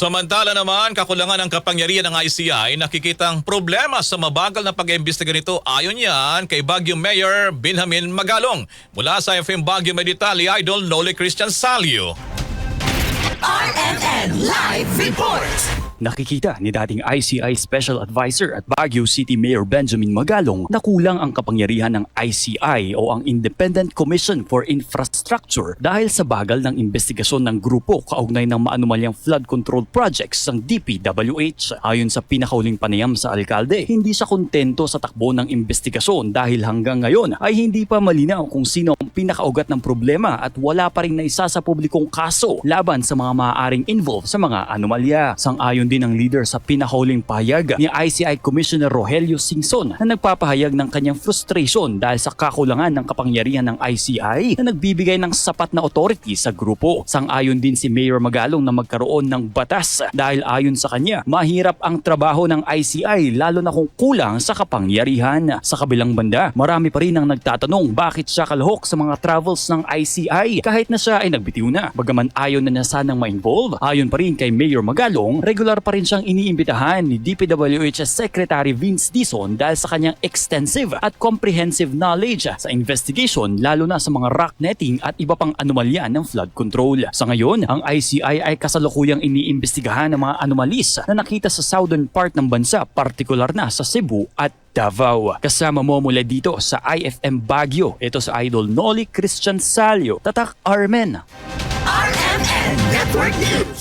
Samantala naman, kakulangan ng kapangyarihan ng ICI nakikitang problema sa mabagal na pag-iimbestiga nito ayon yan kay Baguio Mayor Benjamin Magalong. Mula sa FM Baguio Meditali, Idol Noli Christian Salio. RMN Live Report. Nakikita ni dating ICI Special Advisor at Baguio City Mayor Benjamin Magalong na kulang ang kapangyarihan ng ICI o ang Independent Commission for Infrastructure dahil sa bagal ng investigasyon ng grupo kaugnay ng maanumalyang flood control projects ng DPWH. Ayon sa pinakauling panayam sa alkalde, hindi siya kontento sa takbo ng investigasyon dahil hanggang ngayon ay hindi pa malinaw kung sino ang pinakaugat ng problema at wala pa rin naisa sa publikong kaso laban sa mga maaaring involved sa mga anomalya. Sang-ayon din ang leader sa pinakahuling payag ni ICI Commissioner Rogelio Singson na nagpapahayag ng kanyang frustration dahil sa kakulangan ng kapangyarihan ng ICI na nagbibigay ng sapat na authority sa grupo. Sang-ayon din si Mayor Magalong na magkaroon ng batas dahil ayon sa kanya, mahirap ang trabaho ng ICI lalo na kung kulang sa kapangyarihan. Sa kabilang banda, marami pa rin ang nagtatanong bakit siya kalahok sa mga travels ng ICI kahit na siya ay nagbitiw na. Bagaman ayaw na niya sanang ma-involve, ayon pa rin kay Mayor Magalong, regular pa rin siyang iniimbitahan ni DPWH Secretary Vince Dizon dahil sa kanyang extensive at comprehensive knowledge sa investigation lalo na sa mga rock netting at iba pang anomalya ng flood control. Sa ngayon, ang ICI ay kasalukuyang iniimbestigahan ng mga anomalies na nakita sa southern part ng bansa, partikular na sa Cebu at Davao. Kasama mo mula dito sa IFM Baguio. Ito sa Idol Noli Christian Salio. Tatak Armen. RMN Network News.